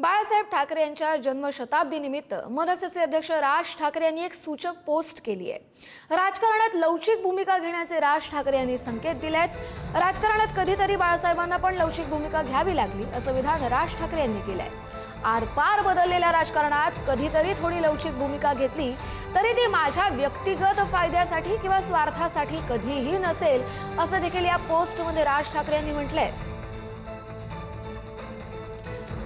बाळासाहेब ठाकरे यांच्या जन्मशताब्दीनिमित्त मनसेचे अध्यक्ष राज ठाकरे यांनी एक सूचक पोस्ट केली आहे. राजकारणात लवचिक भूमिका घेण्याचे राज ठाकरे यांनी संकेत दिले आहेत राजकारणात कधीतरी बाळासाहेबांना पण लवचिक भूमिका घ्यावी लागली असं विधान राज ठाकरे यांनी केलं आहे आरपार बदललेल्या राजकारणात कधीतरी थोडी लवचिक भूमिका घेतली तरी ती माझ्या व्यक्तिगत फायद्यासाठी किंवा स्वार्थासाठी कधीही नसेल असं देखील या पोस्टमध्ये राज ठाकरे यांनी म्हटलंय.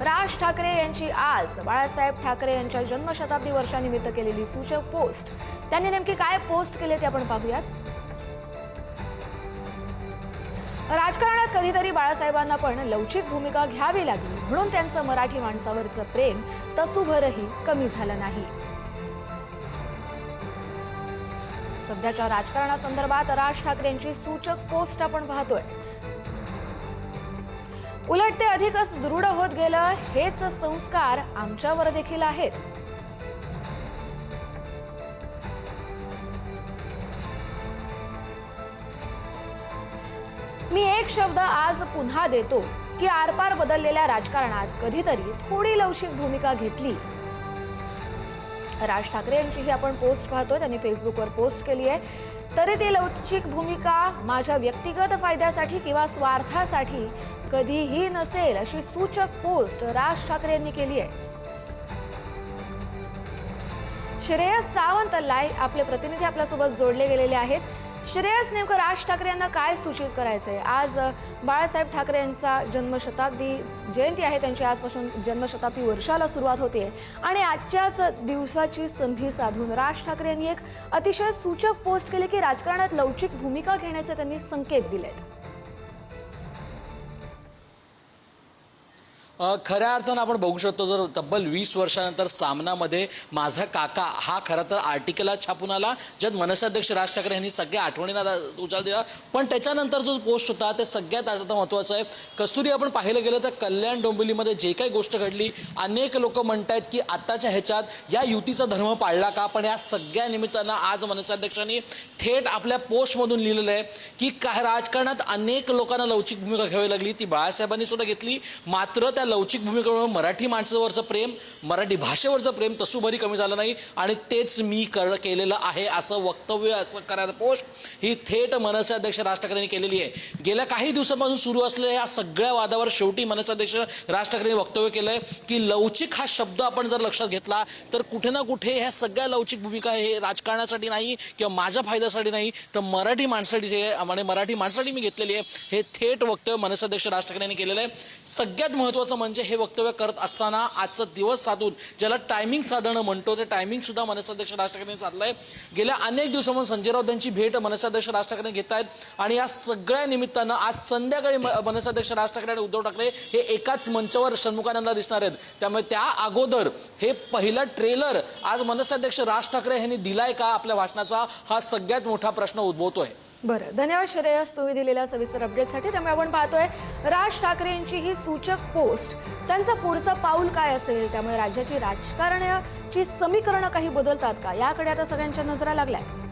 राज ठाकरे यांची आज बाळासाहेब ठाकरे यांच्या जन्मशताब्दी वर्षानिमित्त केलेली सूचक पोस्ट. त्यांनी नेमकी काय पोस्ट केले ते आपण पाहूयात. राजकारणात कधीतरी बाळासाहेबांना पण लवचिक भूमिका घ्यावी लागली. म्हणून त्यांचं मराठी माणसावरचं प्रेम तसुभरही कमी झालं नाही. सध्याच्या राजकारणासंदर्भात राज ठाकरे यांची सूचक पोस्ट आपण पाहतोय. उलट ते अधिकच दृढ होत गेलं हेच संस्कार आमच्यावर देखील आहेत. मी एक शब्द आज पुन्हा देतो की आरपार बदललेल्या राजकारणात कधीतरी थोडी लवचिक भूमिका घेतली. राज ठाकरे यांची ही आपण पोस्ट पाहतो त्यांनी फेसबुकवर पोस्ट केली आहे. तरी ती लवचिक भूमिका माझ्या व्यक्तिगत फायद्यासाठी किंवा स्वार्थासाठी कधीही नसेल अशी सूचक पोस्ट राज ठाकरे यांनी केली आहे. श्रेयस सावंत लाय आपले प्रतिनिधी आपल्यासोबत जोडले गेलेले आहेत. श्रेयस नेमकं राज ठाकरे यांना काय सूचित करायचं आहे आज बाळासाहेब ठाकरे यांचा जन्मशताब्दी जयंती आहे. त्यांची आजपासून जन्मशताब्दी वर्षाला सुरुवात होते. आणि आजच्याच दिवसाची संधी साधून राज ठाकरे यांनी एक अतिशय सूचक पोस्ट केली की राजकारणात लवचिक भूमिका घेण्याचे त्यांनी संकेत दिलेत. खऱ्या अर्थानं आपण बघू शकतो जर तब्बल वीस वर्षानंतर सामनामध्ये माझा काका हा खरं तर आर्टिकला छापून आला. ज्यात मनसाध्यक्ष राज ठाकरे यांनी सगळ्या आठवणींना उचाल दिला. पण त्याच्यानंतर जो पोस्ट होता ते सगळ्यात आता महत्त्वाचं आहे. कस्तुरी आपण पाहिलं गेलं तर कल्याण डोंबिवलीमध्ये जे काही गोष्ट घडली अनेक लोक म्हणतायत की आत्ताच्या ह्याच्यात या युतीचा धर्म पाळला का? पण या सगळ्या निमित्तानं आज मनसाध्यक्षांनी थेट आपल्या पोस्टमधून लिहिलेलं आहे की काय राजकारणात अनेक लोकांना लवचिक भूमिका घ्यावी लागली. ती बाळासाहेबांनी सुद्धा घेतली. मात्र त्या लवचिक भूमिकेमुळे मराठी माणसावरचं प्रेम मराठी भाषेवरचं प्रेम तसूभरी कमी झालं नाही आणि तेच मी कर केलेलं आहे असं वक्तव्य असं करायचं पोस्ट ही थेट मनसे अध्यक्ष राज ठाकरेंनी केलेली आहे. गेल्या काही दिवसांपासून सुरू असलेल्या या सगळ्या वादावर शेवटी मनसे अध्यक्ष राज ठाकरेंनी वक्तव्य वक्तव्य केलंय की लवचिक हा शब्द आपण जर लक्षात घेतला तर कुठे ना कुठे ह्या सगळ्या लवचिक भूमिका हे राजकारणासाठी नाही किंवा माझ्या फायद्यासाठी नाही तर मराठी माणसासाठी जे आहे, आणि मराठी माणसासाठी मी घेतलेली आहे हे थेट वक्तव्य मनसे अध्यक्ष राज ठाकरे यांनी केलेलं आहे. सगळ्यात महत्त्वाचं म्हणजे हे वक्तव्य करत असताना आजचा दिवस साधून ज्याला टायमिंग साधणं म्हणतो ते टायमिंग सुद्धा मनसाध्यक्ष राज ठाकरेंनी साधलं साधलंय. गेल्या अनेक दिवसांपासून संजय राऊत यांची भेट मनसाध्यक्ष राज ठाकरे घेत आहेत आणि या सगळ्या निमित्तानं आज संध्याकाळी मनसाध्यक्ष राज ठाकरे आणि उद्धव ठाकरे हे एकाच मंचावर षण्मुखानंदला दिसणार आहेत. त्यामुळे त्या अगोदर हे पहिलं ट्रेलर आज मनसाध्यक्ष राज ठाकरे यांनी दिलाय का आपल्या भाषणाचा? हा सगळ्यात मोठा प्रश्न उद्भवतोय. बरं धन्यवाद श्रेयस तुम्ही दिलेल्या सविस्तर अपडेटसाठी त्यामुळे आपण पाहतोय राज ठाकरे यांची ही सूचक पोस्ट त्यांचं पुढचं पाऊल काय असेल? त्यामुळे राज्याची राजकारणाची समीकरणं काही बदलतात का? याकडे आता सगळ्यांच्या नजरा लागल्यात.